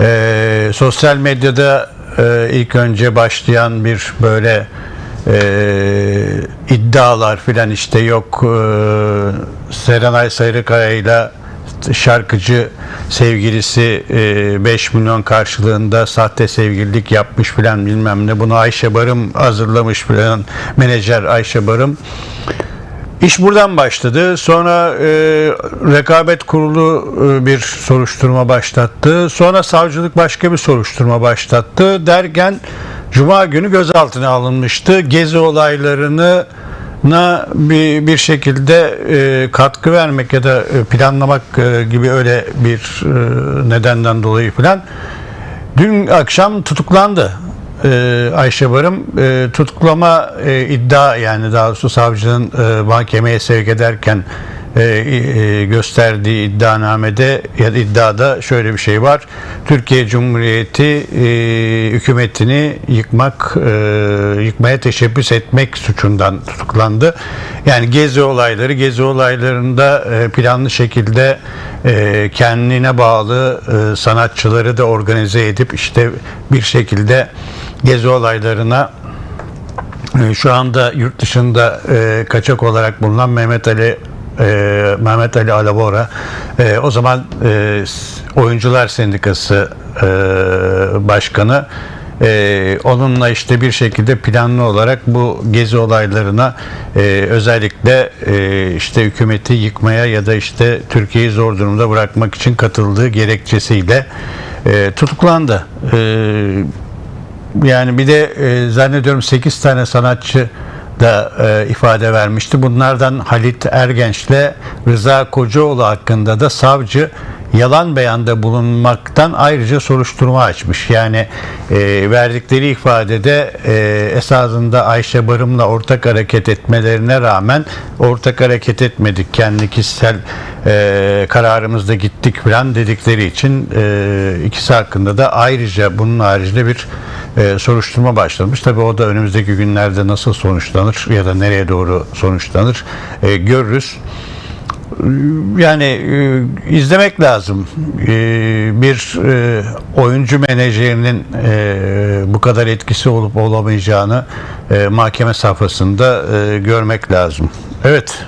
e, sosyal medyada e, ilk önce başlayan bir böyle e, iddialar filan işte yok e, Serenay Sarıkaya ile şarkıcı sevgilisi 5 milyon karşılığında sahte sevgililik yapmış filan bilmem ne. Bunu Ayşe Barım hazırlamış filan menajer Ayşe Barım İş buradan başladı. Sonra e, rekabet kurulu e, bir soruşturma başlattı. Sonra savcılık başka bir soruşturma başlattı. Derken Cuma günü gözaltına alınmıştı. Gezi olaylarını na bir, bir şekilde e, katkı vermek ya da e, planlamak e, gibi öyle bir e, nedenden dolayı falan dün akşam tutuklandı. Ee, Ayşe Barım e, tutuklama e, iddia yani daha doğrusu savcının e, mahkemeye sevk ederken e, e, gösterdiği iddianamede ya da iddiada şöyle bir şey var. Türkiye Cumhuriyeti e, hükümetini yıkmak e, yıkmaya teşebbüs etmek suçundan tutuklandı. Yani gezi olayları gezi olaylarında e, planlı şekilde e, kendine bağlı e, sanatçıları da organize edip işte bir şekilde gezi olaylarına e, şu anda yurt dışında e, kaçak olarak bulunan Mehmet Ali e, Mehmet Ali Alabora o zaman Oyuncular Sendikası Başkanı e, onunla işte bir şekilde planlı olarak bu gezi olaylarına e, özellikle e, işte hükümeti yıkmaya ya da işte Türkiye'yi zor durumda bırakmak için katıldığı gerekçesiyle e, tutuklandı. E, yani bir de e, zannediyorum 8 tane sanatçı da e, ifade vermişti. Bunlardan Halit Ergenç'le Rıza Kocaoğlu hakkında da savcı yalan beyanda bulunmaktan ayrıca soruşturma açmış. Yani e, verdikleri ifadede e, esasında Ayşe Barım'la ortak hareket etmelerine rağmen ortak hareket etmedik. Kendi kişisel e, kararımızda gittik falan dedikleri için e, ikisi hakkında da ayrıca bunun haricinde bir e, soruşturma başlamış. Tabii o da önümüzdeki günlerde nasıl sonuçlanır ya da nereye doğru sonuçlanır e, görürüz. Yani e, izlemek lazım. E, bir e, oyuncu menajerinin bu kadar etkisi olup olamayacağını mahkeme safhasında görmek lazım. Evet.